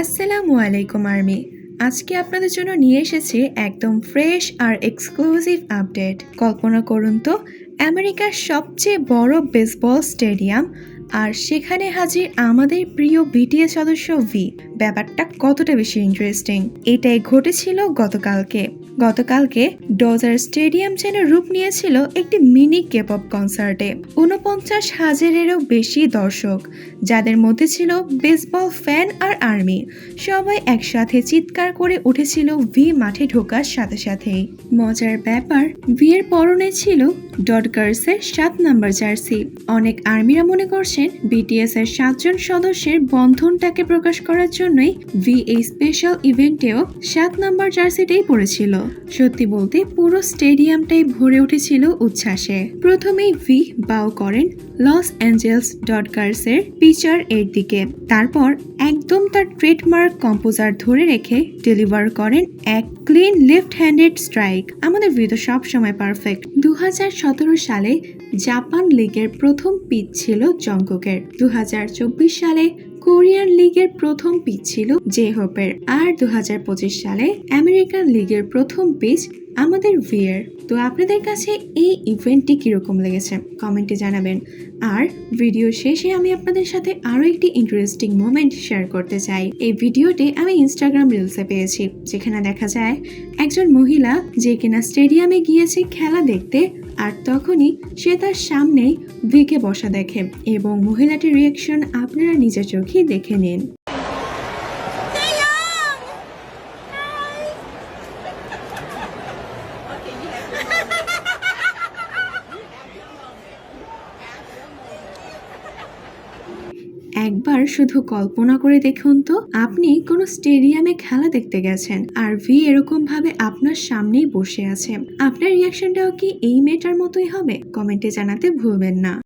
আসসালামু আলাইকুম, আর্মি। আজকে আপনাদের জন্য নিয়ে এসেছি একদম ফ্রেশ আর এক্সক্লুসিভ আপডেট। কল্পনা করুন তো, আমেরিকার সবচেয়ে বড় বেসবল স্টেডিয়াম, আর সেখানে হাজির আমাদের প্রিয় বিটিএস সদস্য ভি। ব্যাপারটা কতটা বেশি ইন্টারেস্টিং এটাই ঘটেছিল গতকালকে। গতকালকে ডজার স্টেডিয়াম যেন রূপ নিয়েছিল একটি মিনি কেপ অপ কনসার্টে উনপঞ্চাশ হাজারেরও বেশি দর্শক, যাদের মধ্যে ছিল বেসবল ফ্যান আর আর্মি সবাই একসাথে চিৎকার করে উঠেছিল ভি মাঠে ঢোকার সাথে সাথেই। মজার ব্যাপার ভি এর পরনে ছিল ডটগার্সের সাত নাম্বার জার্সি অনেক আর্মিরা মনে করছেন বিটিএস এর সাতজন সদস্যের বন্ধনটাকে প্রকাশ করার জন্যই ভি এই স্পেশাল ইভেন্টেও সাত নাম্বার জার্সিটাই পড়েছিল সত্যি বলতে, পুরো স্টেডিয়ামটাই ভরে উঠেছিল উচ্ছ্বাসে। প্রথমেই ভি বাও করেন লস অ্যাঞ্জেলস ডটগার্সের পিচার এর দিকে। তারপর একদম তার ট্রেডমার্ক কম্পোজার ধরে রেখে ডেলিভার করেন এক ক্লিন লেফট হ্যান্ডেড স্ট্রাইক আমাদের ভি তো সবসময় পারফেক্ট দু হাজার সতেরো সালে জাপান লিগের প্রথম পিচ ছিল জঙ্ককের দু সালে কোরিয়ান লিগের প্রথম পিচ ছিল জে হোপের। আর দু হাজার পঁচিশ সালে আমেরিকান লিগের প্রথম পিচ আমাদের ভিয়ার তো আপনাদের কাছে এই ইভেন্টটি কীরকম লেগেছে? কমেন্টে জানাবেন। আর ভিডিও শেষে আমি আপনাদের সাথে আরও একটি ইন্টারেস্টিং মোমেন্ট শেয়ার করতে চাই। এই ভিডিওটি আমি ইনস্টাগ্রাম রিলসে পেয়েছি, যেখানে দেখা যায় একজন মহিলা যে কিনা স্টেডিয়ামে গিয়েছে খেলা দেখতে, আর তখনই সে তার সামনেই ভিকে বসা দেখে এবং মহিলাটির রিয়াকশন আপনারা নিজের চোখেই দেখে নিন। একবার শুধু কল্পনা করে দেখুন তো, আপনি কোনো স্টেডিয়ামে খেলা দেখতে গেছেন আর ভি এরকম ভাবে আপনার সামনেই বসে আছে। আপনার রিয়াকশনটাও কি এই মেয়েটার মতোই হবে? কমেন্টে জানাতে ভুলবেন না।